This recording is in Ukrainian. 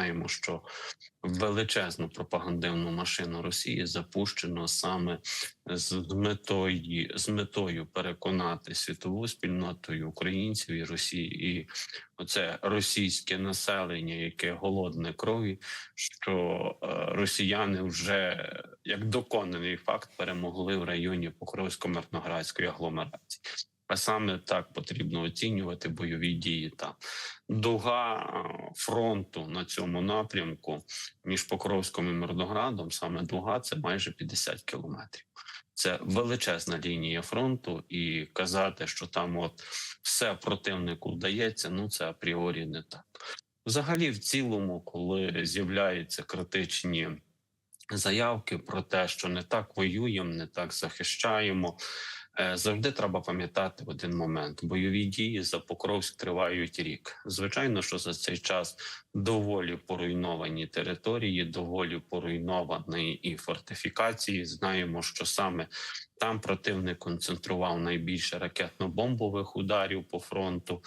знаємо, що величезну пропагандивну машину Росії запущено саме з метою з метою переконати світову спільноту і українців і Росії, і оце російське населення, яке голодне крові, що е, росіяни вже як доконаний факт перемогли в районі Покровсько-Мирноградської агломерації. А саме так потрібно оцінювати бойові дії. Там дуга фронту на цьому напрямку між Покровськом і Мирноградом, саме дуга, це майже 50 кілометрів. Це величезна лінія фронту, і казати, що там от все противнику вдається, ну це апріорі не так. Взагалі, в цілому, коли з'являються критичні заявки про те, що не так воюємо, не так захищаємо. Е, Завжди треба пам'ятати один момент: бойові дії за Покровськ тривають рік. Звичайно, що за цей час доволі поруйновані території, доволі поруйновані і фортифікації. Знаємо, що саме там противник концентрував найбільше ракетно-бомбових ударів по фронту.